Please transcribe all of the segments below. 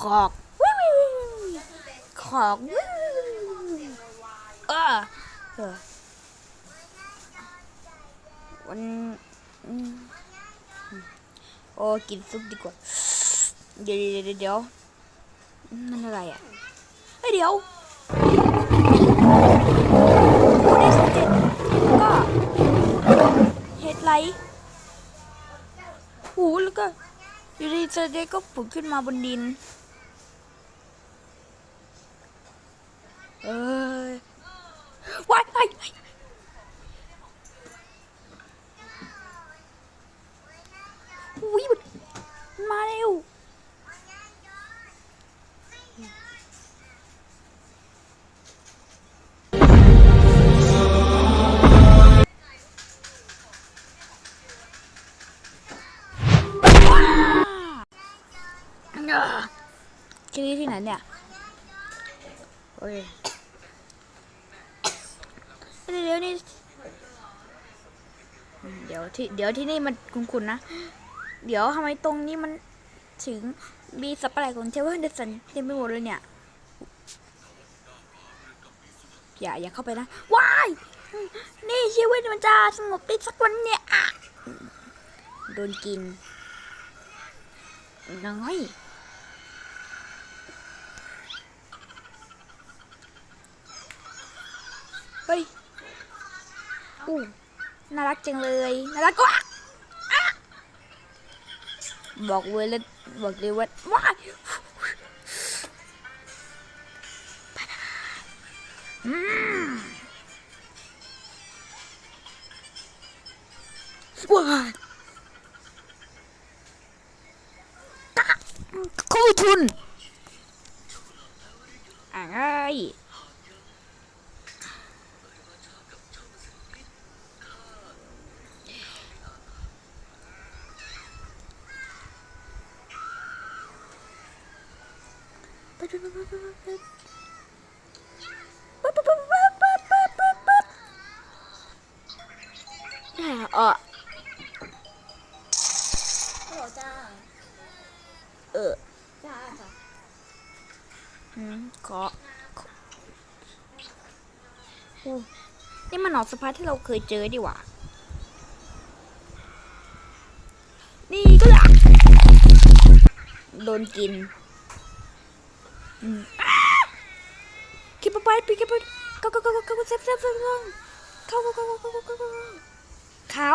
ขอกวิววิววิวขอกวิวเออเออวันโอ้กินซุปดีกว่า เดี๋ยวเดี๋ยวเดี๋ยวมันอะไรอะเฮ้ยเดี๋ยวโอ้ได้สำเร็จก็เฮดไลท์หูแล้วก็อยู่ดีเจเด็กก็ผุดขึ้นมาบนดิน ơi. Quay quay ui mà đeo. Chơi thế này nè? Ôi. เดี๋ยวนี่อืมเดี๋ยวที่เดี๋ยวที่นี่มันคุ้นๆนะ เดี๋ยวทำไมตรงนี้มันถึงมีสัตว์ประหลาดของเทเวอร์เดสันเต็มไปหมดเลยเนี่ย อย่าอย่าเข้าไปนะว้ายนี่ชีวิตมันจะสงบได้สักวันเนี่ยอะโดนกินน้อยเฮ้ย อู้น่ารักจังเลยน่ารักกว่าบอกเลยแล้วบอกเลยว่าว้ายว้ายกะเข้าทุนอะไร ไปไปไปไปไปไป เออฮัลโหลจ้าเออจ้าจ้าอืมขอโอ้นี่มันหนอนสะพายที่เราเคยเจอดีว่านี่ก็ละโดนกิน keep a bite keep a go go go go go เซฟเซฟเซฟลงเข้าเข้าเข้าเข้าเข้าเข้าเขา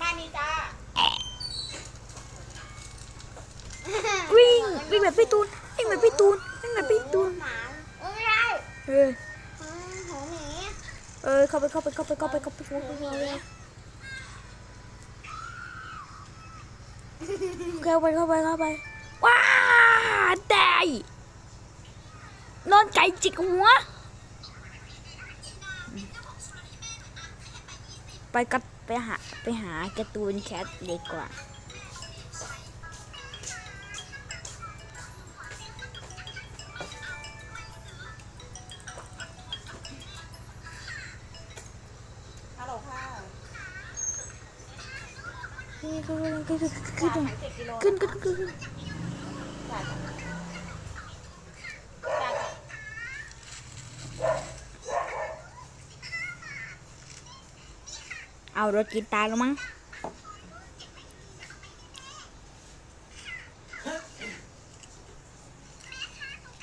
บ้านนี้จ้าวิ่งวิ่งแบบพี่ตูนวิ่งแบบพี่ตูนวิ่งแบบพี่ตูนไม่ได้เฮ้ยเข้าไปเข้าไปเข้าไปเข้าไปเข้าไปเข้าไป เข้าไปเข้าไปเข้าไปเข้าไปเข้าไปว้าได้นอนไก่จิกหัว ไปกับไปหาไปหาการ์ตูนแคทดีกว่า ขึ้นขึ้นขึ้นขึ้นขึ้นจ่ายเจ็ดกิโลขึ้นขึ้นขึ้นขึ้นจ่ายจ้ะจ่ายจ้ะเอารถกินตายแล้วมั้ง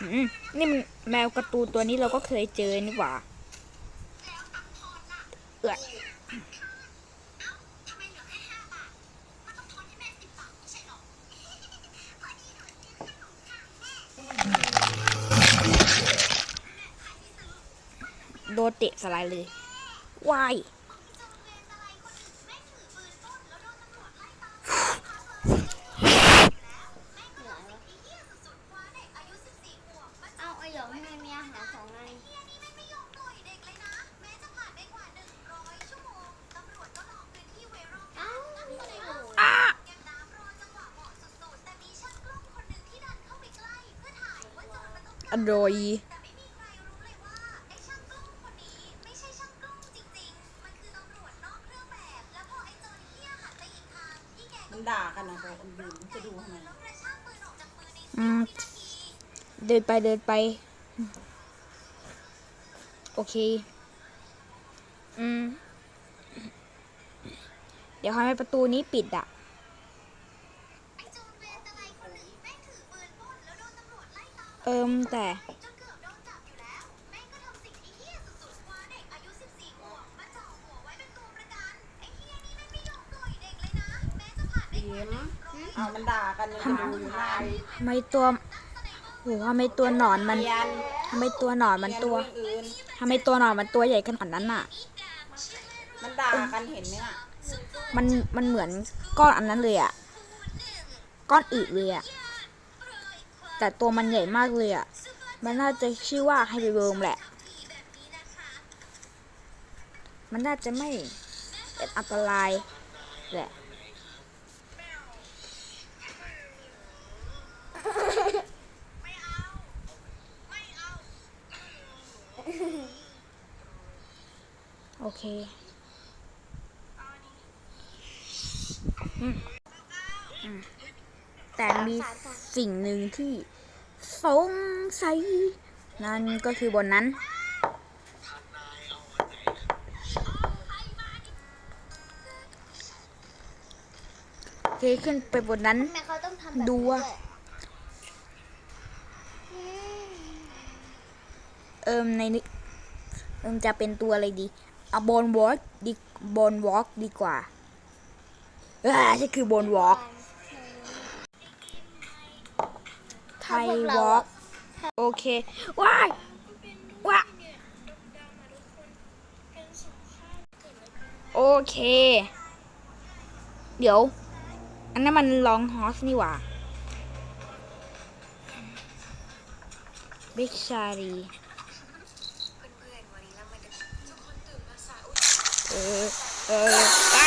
อืมนี่มันแมวกร์ตูนตัวนี้เราก็เคยเจอนี่หว่าเอื้อ โดนเตะสลายเลยวาย อร่อยมันด่ากันนะบอกคนยืนจะดูทำไมอืมเดินไปเดินไป โอเค อืม เดี๋ยวทำให้ประตูนี้ปิดอะ อิมแต่เอามันด่ากันทำทไมตัวโหทำไมตัวหนอนมันทำไมตัวหนอนมันตัวทำไมตัวหนอนมันตัวใหญ่ขนาดนั้นน่ะ มันด่ากันเห็นไหมอะมันมันเหมือนก้อนอันนั้นเลยอะ ก้อนอึเลยอะ แต่ตัวมันใหญ่มากเลยอะมันน่าจะชื่อว่าไฮเบอร์เวิร์มแหละ มันน่าจะไม่เป็นอันตรายแหละ โอเคอืมอืม แต่มีสิ่งหนึ่งที่สงสัย นั่นก็คือบนนั้น โอเคขึ้นไปบนนั้น ดูนี้อะด้วยเอิมในนี้เอิมจะเป็นตัวอะไรดีเอาบนวอล์กดีบนวอล์กดีกว่าอ่านี่คือบนวอล์ก ไทยวอล์กโอเค ว้ายว้าโอเค เดี๋ยว อันนั้นมันลองฮอสนี่หว่าบิ๊กชารีเออเออ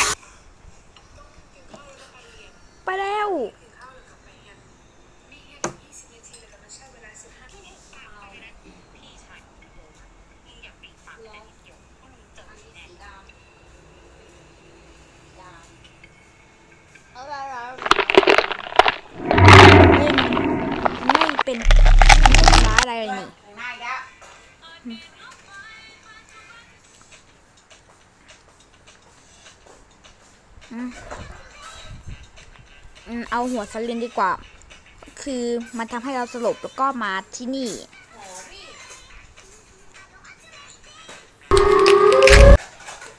เอาหัวสลินดีกว่า คือมันทำให้เราสลบแล้วก็มาที่นี่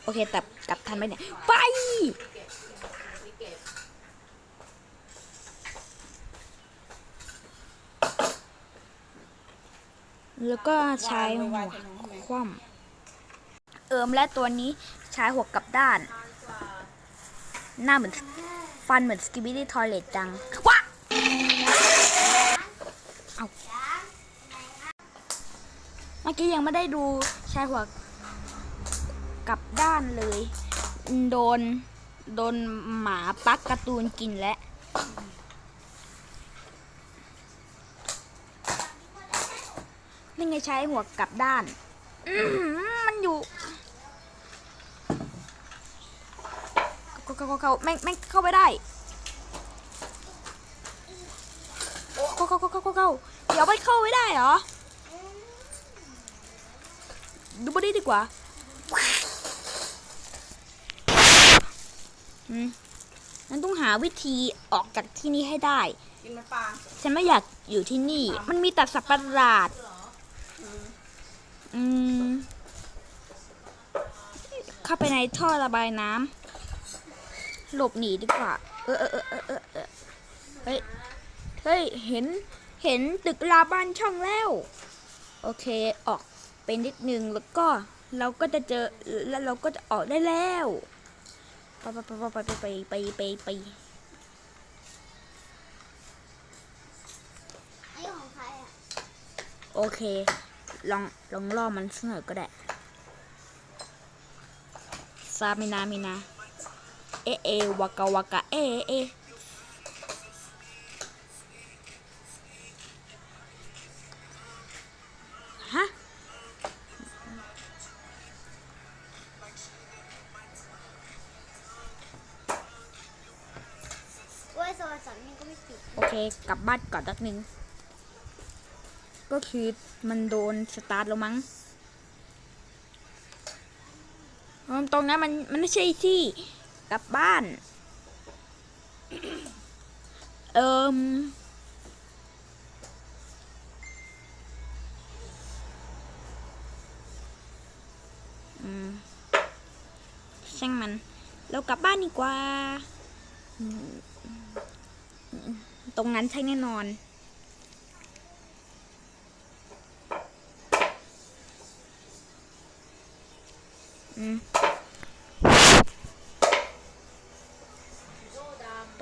โอเค แต่กลับทันไหมเนี่ย ไป แล้วก็ใช้หัวคว่ำเอิมและตัวนี้ใช้หัวกลับด้าน หน้าเหมือนฟันเหมือนสกิบิดี้ทอยเลตจังว้าเอาเมื่อกี้ยังไม่ได้ดูชายหัวกลับด้านเลย โดน โดนหมาปักการ์ตูนกินแล้วนี่ไงใช้หัวกลับด้านอื้อหือมันอยู่ เข้าเข้าเข้าแม่งแม่งเข้าไปได้เข้าเข้าเข้าเข้าเข้าเข้าเดี๋ยวมันเข้าไม่ได้เหรอดูบอดี้ดีกว่าอืมนั้นต้องหาวิธีออกจากที่นี่ให้ได้ กินมันปลาฉันไม่อยากอยู่ที่นี่ มันมีแต่สัตว์ประหลาด อืม เข้าไปในท่อระบายน้ำ หลบหนีดีกว่า เออเออเออเออเออเฮ้ย เฮ้ย เห็น เห็นตึกราบ้านช่องแล้ว โอเค ออกไปนิดนึง แล้วก็เราก็จะเจอ แล้วเราก็จะออกได้แล้ว ไปไปไปไปไปไปไปไปไปไอ้ของใครอะโอเค ลอง ลองล่อมันสักหน่อยก็ได้ซามินามินา เอะเอวากาวากะเอะเอะฮะโมันก็ไม่ปิดโอเค กลับบ้านก่อนสักหนึ่งก็คือมันโดนสตาร์ทแล้วมั้งเออตรงนั้นมันมันไม่ใช่ที่ กลับบ้าน เอิมช่างมัน เรากลับบ้านดีกว่า ตรงนั้นใช่แน่นอน อืม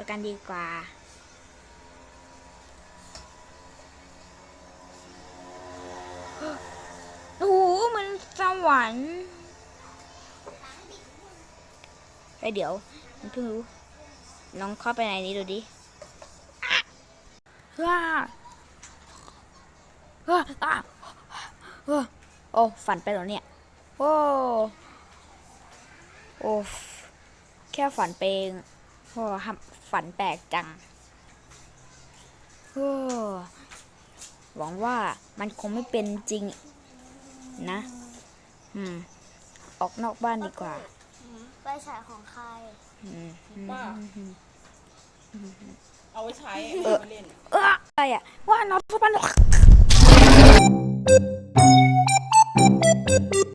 กันดีกว่า โอ้โหมันสวรรค์เฮ้ยเดี๋ยว มันเพิ่งรู้ ลองเข้าไปในนี้ดูดิว้าว้าอ้าโอ้ ฝันไปแล้วเนี่ย โอ้ โอ้ แค่ฝันไปง โอ้ทำฝันแปลกจังโอ้หวังว่ามันคงไม่เป็นจริงนะ อืม ออกนอกบ้านดีกว่า ไปฉายของใคร อืมว่าเอาไว้ใช้เออมาเล่น เอออะไรอะ ว่าน้องสปัน